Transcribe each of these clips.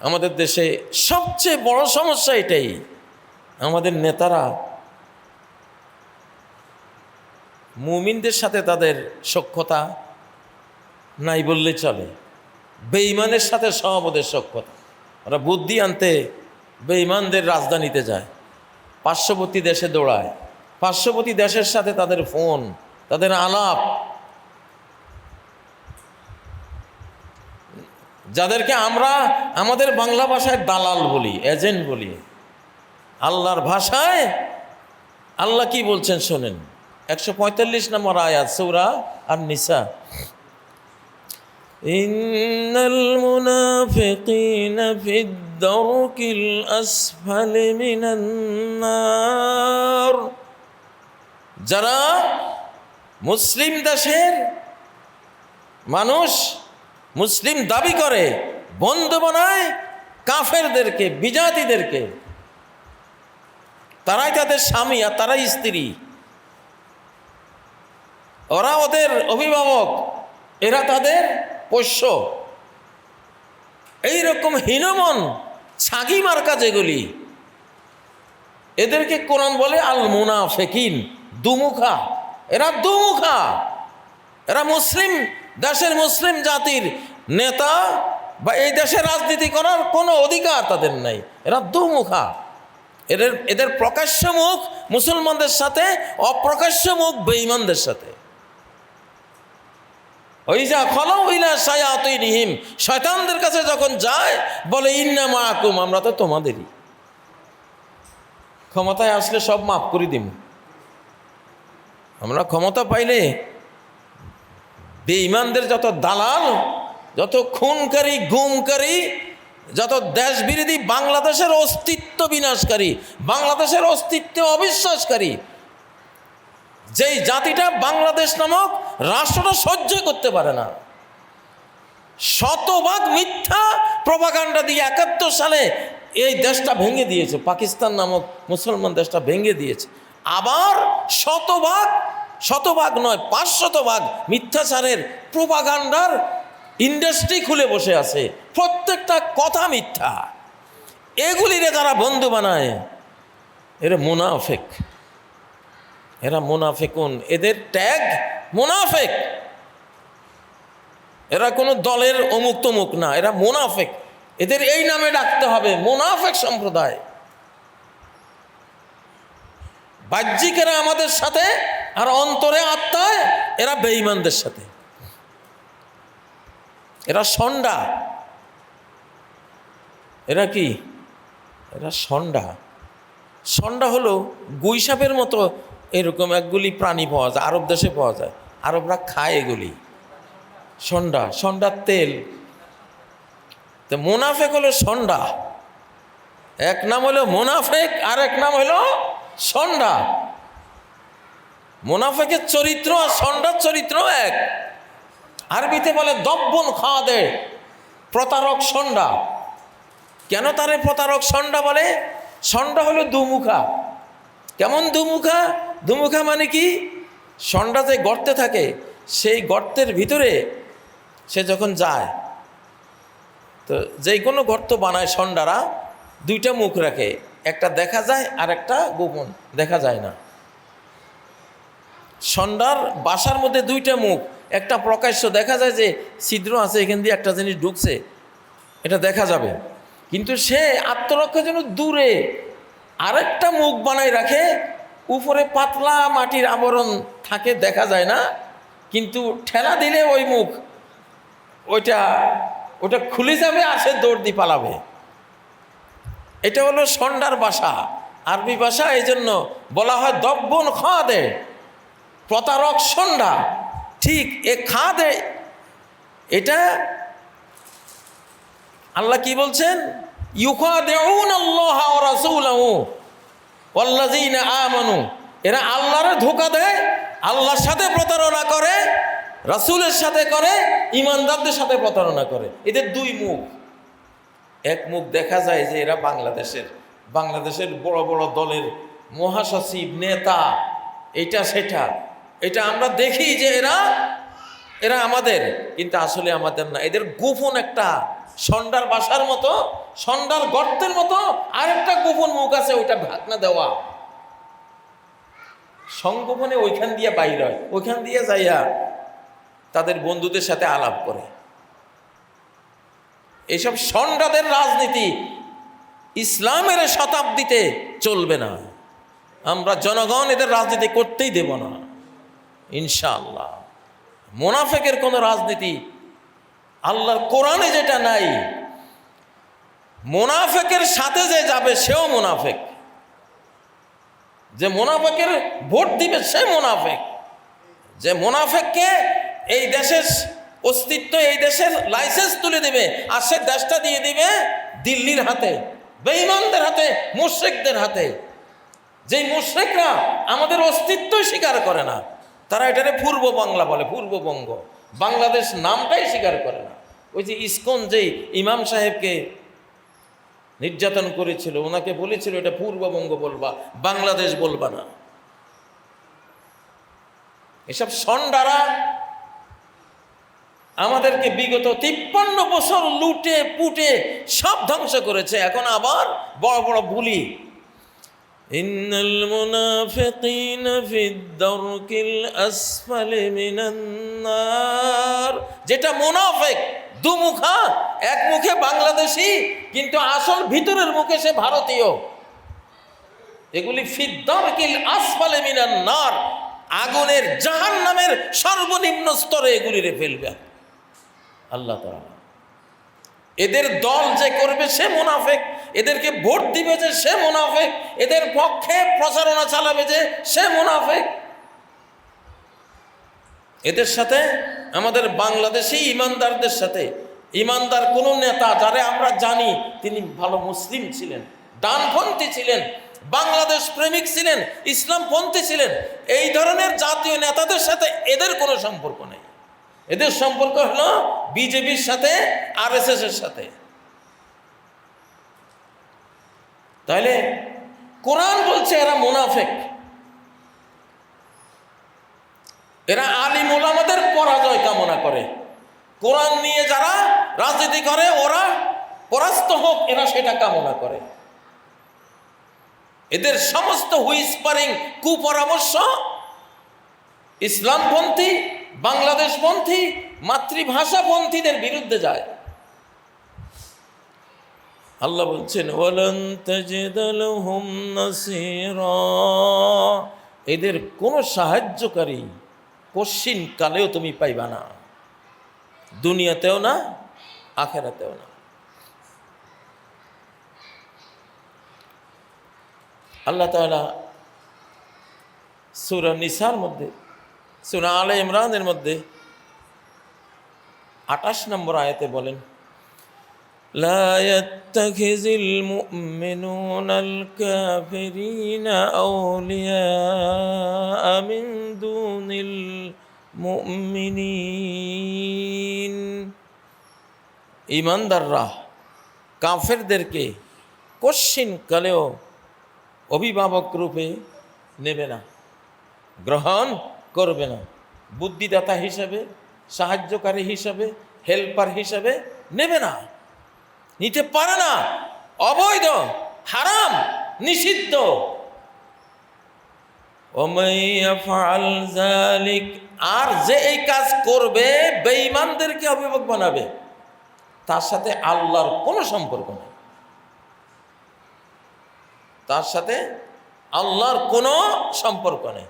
আমাদের দেশে সবচেয়ে বড় সমস্যা এটাই। আমাদের নেতারা মুমিনদের সাথে তাদের সক্ষতা নাই বললে চলে। বেঈমানের সাথে সব ওদের সক্ষতা ওরা বুদ্ধি আনতে বেঈমানদের রাজধানীতে যায়, পার্শ্ববর্তী দেশে দৌড়ায়, পার্শ্ববর্তী দেশের সাথে তাদের ফোন, তাদের আলাপ যাদেরকে আমরা আমাদের বাংলা ভাষায় দালাল বলি এজেন্ট বলি আল্লাহর ভাষায় আল্লাহ কি বলছেন শোনেন একশো পঁয়তাল্লিশ নম্বর আয়াত সৌরা আর নিসা إن المنافقين في الدرك الأسفل من النار যারা মুসলিম দেশের মানুষ মুসলিম দাবি করে, বন্ধু বানায় কাফেরদেরকে, বিজাতিদেরকে। তারাই তাদের স্বামী আর তারাই স্ত্রী। ওরা ওদের অভিভাবক, এরা তাদের পোষ্য। এইরকম হীনমন, ছাগি মার্কা যেগুলি, এদেরকে কোরআন বলে আল মুনাফেকিন দুমুখা। এরা দুমুখা। এরা মুসলিম দেশের মুসলিম জাতির নেতা বা এই দেশে রাজনীতি করার কোনো অধিকার তাদের নাই। এরা দুমুখা এদের এদের প্রকাশ্য মুখ মুসলমানদের সাথে, অপ্রকাশ্য মুখ বেঈমানদের সাথে। ওই যা খলো হইলা সায়াতই নিহিম শয়তানদের কাছে যখন যায়, বলে, ইন্না মাকুম, আমরা তো তোমাদেরই। ক্ষমতায় আসলে সব মাফ করে দিম। আমরা ক্ষমতা পাইলে বেঈমানদের যত দালাল, যত খুনকারী, গুমকারী, যত দেশ বিরোধী বাংলাদেশের অস্তিত্ব বিনাশকারী, বাংলাদেশের অস্তিত্বে অবিশ্বাসকারী, যেই জাতিটা বাংলাদেশ নামক রাষ্ট্রটা সহ্য করতে পারে না। শতভাগ মিথ্যা প্রভাকাণ্ডা দিয়ে একাত্তর সালে এই দেশটা ভেঙে দিয়েছে, পাকিস্তান নামক মুসলমান দেশটা ভেঙে দিয়েছে। আবার শতভাগ শতভাগ নয় পাঁচশতভাগ মিথ্যাচারের প্রভাকাণ্ডার ইন্ডাস্ট্রি খুলে বসে আছে। প্রত্যেকটা কথা মিথ্যা। এগুলিরে তারা বন্ধু বানায়? এরা মুনাফেক। এরা মুনাফেকুন। এদের ট্যাগ মুনাফেক। এরা কোনো দলের অমুক তমুক না, এরা মুনাফেক। এদের এই নামে ডাকতে হবে, মুনাফেক সম্প্রদায়। বাহ্যিকেরা আমাদের সাথে আর অন্তরে আত্মায় এরা বেঈমানদের সাথে। এরা সন্ডা। এরা কি? এরা সন্ডা। সন্ডা হলো গুইসাপের মতো এরকম একগুলি প্রাণী পাওয়া যায়, আরব দেশে পাওয়া যায়। আরবরা খায় এগুলি। সন্ডা, সন্ডার তেল। তো মোনাফেক হলো সন্ডা। এক নাম হলো মোনাফেক আর এক নাম হলো সন্ডা। মোনাফেকের চরিত্র আর সন্ডার চরিত্র এক। আরবিতে বলে দব্বন খাওয়া দে প্রতারক সন্ডা। কেন তারে প্রতারক সন্ডা বলে? সন্ডা হলো দুমুখা। কেমন দুমুখা? দুমুখা মানে কি? সন্ডা যে গর্তে থাকে, সেই গর্তের ভিতরে সে যখন যায়, তো যে কোনো গর্ত বানায় সন্ডারা, দুইটা মুখ রাখে। একটা দেখা যায় আর একটা গোপন, দেখা যায় না। সন্ডার বাসার মধ্যে দুইটা মুখ, একটা প্রকাশ্য। দেখা যায় যে ছিদ্র আছে, এখান দিয়ে একটা জিনিস ঢুকছে, এটা দেখা যাবে। কিন্তু সে আত্মরক্ষার জন্য দূরে আরেকটা মুখ বানাই রাখে, উপরে পাতলা মাটির আবরণ থাকে, দেখা যায় না। কিন্তু ঠেলা দিলে ওই মুখ, ওইটা ওটা খুলে যাবে আর সে দৌড় দিয়ে পালাবে। এটা হলো সন্ডার বাসা। আরবি ভাষা এই জন্য বলা হয় দব্বন খাওয়া দে প্রতারক সন্ধ্যা ঠিক এ খা দে এটা আল্লাহ কি বলছেন? আমানু। এরা আল্লাহরে ধোকা দেয়, আল্লাহর সাথে প্রতারণা করে, রাসূলের সাথে করে ইমানদারদের সাথে প্রতারণা করে। এদের দুই মুখ। এক মুখ দেখা যায় যে এরা বাংলাদেশের বাংলাদেশের বড় বড় দলের মহাসচিব, নেতা, এটা, সেটা। এটা আমরা দেখি যে এরা এরা আমাদের, কিন্তু আসলে আমাদের না। এদের গোপন একটা সন্ডার বাসার মতো সন্ডাল গর্তের মতো আরেকটা গোপন মুখ আছে, ওইটা ঢাকনা দেওয়া। সংগোপনে ওইখান দিয়ে বাইর হয়। ওইখান দিয়ে যাইয়া তাদের বন্ধুদের সাথে আলাপ করে। এইসব সন্ডাদের রাজনীতি ইসলামের শতাব্দীতে চলবে না। আমরা জনগণ এদের রাজনীতি করতেই দেব না। ইনশাআল্লাহ। মোনাফেকের কোনো রাজনীতি আল্লাহর কোরআনে যেটা নাই, মোনাফেকের সাথে যে যাবে সেও মোনাফেক। যে মোনাফেকের ভোট দিবে সে মোনাফেক। যে মোনাফেককে এই দেশের অস্তিত্ব, এই দেশের লাইসেন্স তুলে দিবে আর সে দেশটা দিয়ে দিবে দিল্লির হাতে, বেঈমানদের হাতে, মুশ্রিকদের হাতে। যেই মুশ্রিকরা আমাদের অস্তিত্বই স্বীকার করে না তারা এটারে পূর্ব বাংলা বলে পূর্ববঙ্গ বাংলাদেশ নামটাই স্বীকার করে না। ওই যে ইসকন যেই ইমাম সাহেবকে নির্যাতন করেছিল, ওনাকে বলেছিল এটা পূর্ববঙ্গ বলবা, বাংলাদেশ বলবা না। এসব সন্ডারা আমাদেরকে বিগত তিপ্পান্ন বছর লুটে, পুটে সব ধ্বংস করেছে। এখন আবার বড় বড় বুলি إن المنافقين في الدرك الأسفل من النار যেটা মুনাফেক দুমুখা এক মুখে বাংলাদেশি কিন্তু আসল ভিতরের মুখে সে ভারতীয় এগুলি ফিদ্দারকিল আসফালে মিনান নার আগুনের জাহান নামের সর্বনিম্ন স্তরে এগুলিরে ফেলবে আল্লাহ তাআলা এদের দল যে করবে সে মুনাফেক, এদেরকে ভোট দিবে যে সে মুনাফেক, এদের পক্ষে প্রচারণা চালাবে যে সে মুনাফেক। এদের সাথে আমাদের বাংলাদেশি ইমানদারদের সাথে, ইমানদার কোনো নেতা যারা আমরা জানি, তিনি ভালো মুসলিম ছিলেন, ডানপন্থী ছিলেন, বাংলাদেশ প্রেমিক ছিলেন, ইসলামপন্থী ছিলেন, এই ধরনের জাতীয় নেতাদের সাথে এদের কোনো সম্পর্ক নেই। এদের সম্পর্ক হলো বিজেপির সাথে আর এর সাথে। তাহলে কোরআন বলছে এরা মুনাফেক। এরা আলিম ওলামাদের পরাজয় কামনা করে। কোরআন নিয়ে যারা রাজনীতি করে, ওরা পরাস্ত হোক, এরা সেটা কামনা করে। এদের সমস্ত হুইসপারিং কুপরামর্শ ইসলামপন্থী বাংলাদেশপন্থী মাতৃভাষাপন্থীদের বিরুদ্ধে যায়। আল্লাহ বলছেন এদের কোনো সাহায্যকারী কশ্চিন কালেও তুমি পাইবা না। দুনিয়াতেও না, আখেরাতেও না। আল্লাহ তাআলা সূরা নিসার মধ্যে সূরা আলে ইমরানের মধ্যে আঠাশ নম্বর আয়াতে বলেন لا يتخذ المؤمنون الكافرين أولياء من دون المؤمنين ইমানদাররা কাফেরদেরকে কশ্চিন কালেও অভিভাবক রূপে নেবে না গ্রহণ করবে না। বুদ্ধিদাতা হিসাবে, সাহায্যকারী হিসাবে হেল্পার হিসাবে নেবে না। নিতে পারে না। অবৈধ, হারাম, নিষিদ্ধ। আর যে এই কাজ করবে, বেঈমানদেরকে অভিভাবক বানাবে, তার সাথে আল্লাহর কোনো সম্পর্ক নেই। তার সাথে আল্লাহর কোনো সম্পর্ক নেই।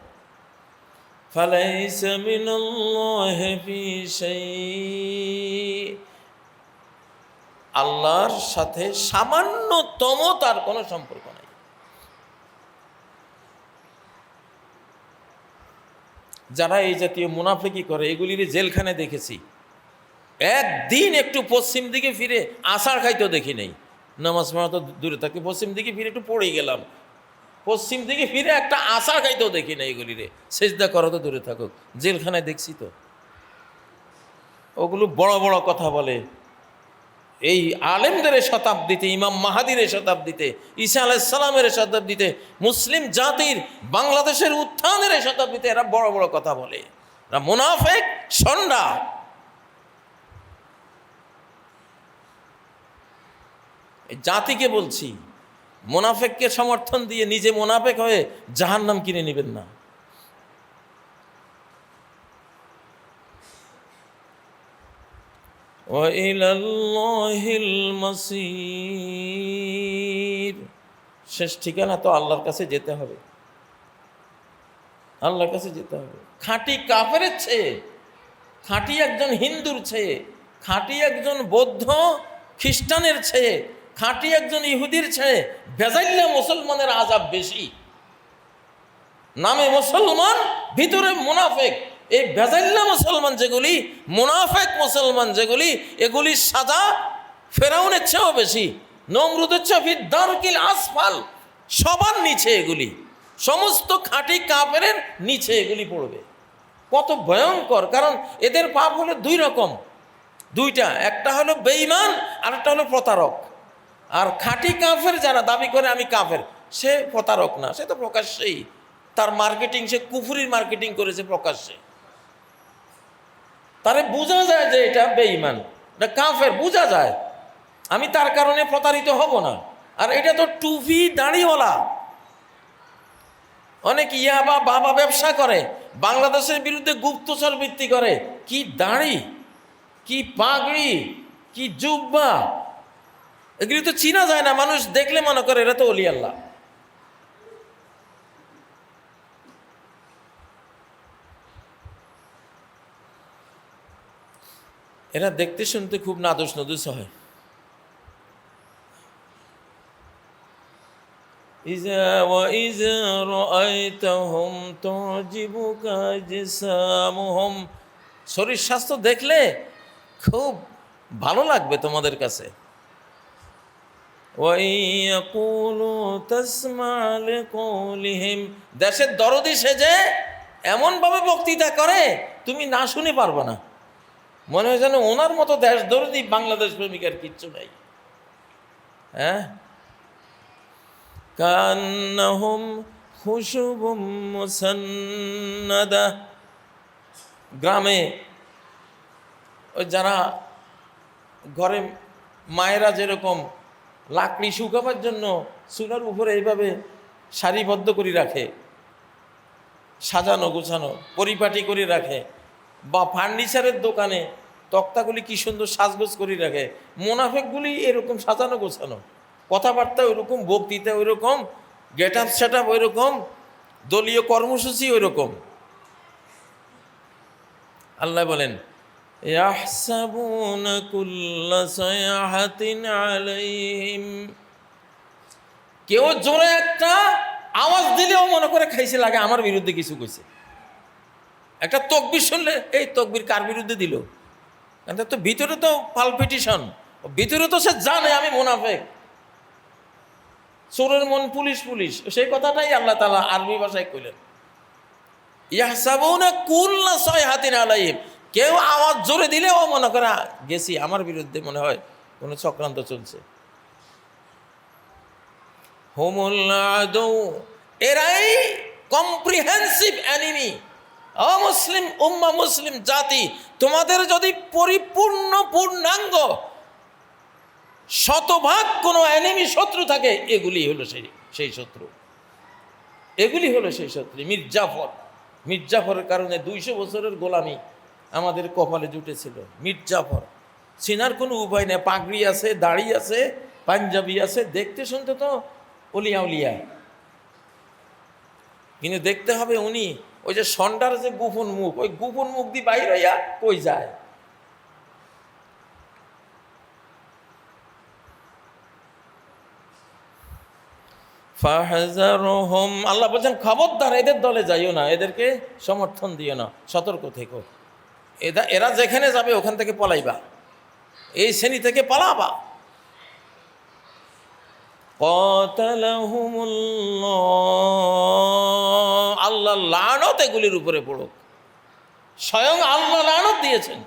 فليس من الله في شيء আল্লাহর সাথে সামান্যতম তার কোনো সম্পর্ক নাই যারা এই জাতীয় মুনাফিকি করে এগুলির জেলখানে দেখেছি একদিন একটু পশ্চিম দিকে ফিরে আষাঢ় খাইতেও দেখি নেই নামাজ পড়া তো দূরে থাকে পশ্চিম দিকে ফিরে একটু পড়ে গেলাম পশ্চিম দিকে ফিরে একটা আশা খাইতেও দেখি না এগুলিরে। সেজদা করো তো দূরে থাকুক। জেলখানায় দেখছি তো। ওগুলো বড় বড় কথা বলে। এই আলেমদের শতাব্দীতে, ইমাম মাহাদির শতাব্দীতে, ঈসা আলাইসালামের শতাব্দীতে, মুসলিম জাতির, বাংলাদেশের উত্থানের শতাব্দীতে এরা বড় বড় কথা বলে। এরা মুনাফেক, সন্ডা। জাতিকে বলছি মোনাফেককে সমর্থন দিয়ে নিজে মোনাফেক হয়ে জাহান নাম কিনে নেবেন না। শেষ ঠিকানা তো আল্লাহর কাছে যেতে হবে। আল্লাহর কাছে যেতে হবে। খাঁটি কাপের চেয়ে, খাঁটি একজন হিন্দুর ছে খাঁটি একজন বৌদ্ধ খ্রিস্টানের ছে খাঁটি একজন ইহুদির চেয়ে বেজাইল্লা মুসলমানের আজাব বেশি। নামে মুসলমান, ভিতরে মুনাফেক। এই বেজাইল্লা মুসলমান যেগুলি, মুনাফেক মুসলমান যেগুলি এগুলির সাজা ফেরাউনের চেয়েও বেশি। নমরুদের চেয়ে ফিদ্দারকিল আসফাল সবার নিচে এগুলি। সমস্ত খাঁটি কাপের নিচে এগুলি পড়বে। কত ভয়ঙ্কর, কারণ এদের পাপ হলো দুই রকম। দুইটা, একটা হলো বেঈমান আর একটা হলো প্রতারক। আর খাঁটি কাফের যারা দাবি করে আমি কাফের, সে প্রতারক না, সে তো প্রকাশ্যেই। তার মার্কেটিং, সে কুফুরির মার্কেটিং করেছে প্রকাশ্যে। তারে বোঝা যায় যে এটা বেঈমান, এটা কাফের, বোঝা যায়। আমি তার কারণে প্রতারিত হব না। আর এটা তো টুপি দাঁড়িওয়ালা। অনেক ইয়াবা বাবা ব্যবসা করে, বাংলাদেশের বিরুদ্ধে গুপ্তচর বৃত্তি করে। কি দাড়ি, কি পাগড়ি, কি জুব্বা এগুলি তো চিনা যায় না মানুষ দেখলে মনে করে এরা তো অলি আল্লাহ এরা দেখতে শুনতে খুব নাদুস নদুস হয় إذا وإذا رأيتهم تعجبك أجسامهم শরীর স্বাস্থ্য দেখলে খুব ভালো লাগবে তোমাদের কাছে ওয়াই ইয়াকুলু তাসমা লিকাউলিহিম দেশের দরদি সেজে এমনভাবে বক্তৃতা করে, তুমি না শুনে পারবে না। মনে হয় যেন ওনার মতো দেশ দরদি বাংলাদেশ প্রেমিকার কিচ্ছু নাই। হ্যাঁ? কান্নাহুম খুশুবুম মুসান্নাদা। গ্রামে যারা ঘরে মায়েরা যেরকম লাকড়ি শুকাবার জন্য চুলার উপরে এইভাবে সারিবদ্ধ করে রাখে, সাজানো, গোছানো, পরিপাটি করে রাখে বা ফার্নিচারের দোকানে তক্তাগুলি কি সুন্দর সাজগোজ করে রাখে। মোনাফেকগুলি এরকম সাজানো, গোছানো। কথাবার্তা ওইরকম, বক্তৃতা ওইরকম গেট আপ সেট আপ ওইরকম, দলীয় কর্মসূচি ওইরকম। আল্লাহ বলেন يحسبون كل صيحة عليهم কেউ জোরে একটা আওয়াজ দিলেও মনে করে খাইছে লাগে আমার বিরুদ্ধে কিছু কইছে একটা তকবির শুনলে এই তকবির কার বিরুদ্ধে দিল এটা তো ভিতরে তো পালপিটিশন ভিতরে তো সে জানে আমি মুনাফেক চোরের মন পুলিশ পুলিশ সেই কথাটাই আল্লাহ তালা আরবি ভাষায় কইলেন ইয়াহসাবুনা কুল্লা ছয় হাতিন আলাইহিম কেউ আওয়াজ জোরে দিলেও মনে করা, গেছি। আমার বিরুদ্ধে মনে হয় কোনো চক্রান্ত চলছে। এরাই কম্প্রিহেন্সিভ অ্যানিমি অমুসলিম উম্মা মুসলিম জাতি, তোমাদের যদি পরিপূর্ণ পূর্ণাঙ্গ শতভাগ কোনো অ্যানিমি শত্রু থাকে, এগুলি হলো সেই সেই শত্রু। এগুলি হলো সেই শত্রু, মির্জাফর। মির্জাফরের কারণে দুইশো বছরের গোলামি। আমাদের কপালে জুটেছিল। মির্জাফর চিনার কোনো উপায় নেই। পাগড়ি আছে, দাড়ি আছে, পাঞ্জাবি আছে। দেখতে শুনতে তো অলিয়া উলিয়া। কিন্তু দেখতে হবে উনি, ওই যে সন্ডার যে গোপন মুখ, ওই গোপন মুখ দিয়ে বাইর হইয়া কই যায়? আল্লাহ বলছেন, খবরদার, এদের দলে যাইও না। এদেরকে সমর্থন দিও না। সতর্ক থেকো। এরা এরা যেখানে যাবে ওখান থেকে পলাইবা। এই শ্রেণি থেকে পালাবা। আল্লাহ লানত এগুলির উপরে পড়ুক। স্বয়ং আল্লাহ লানত দিয়েছেন।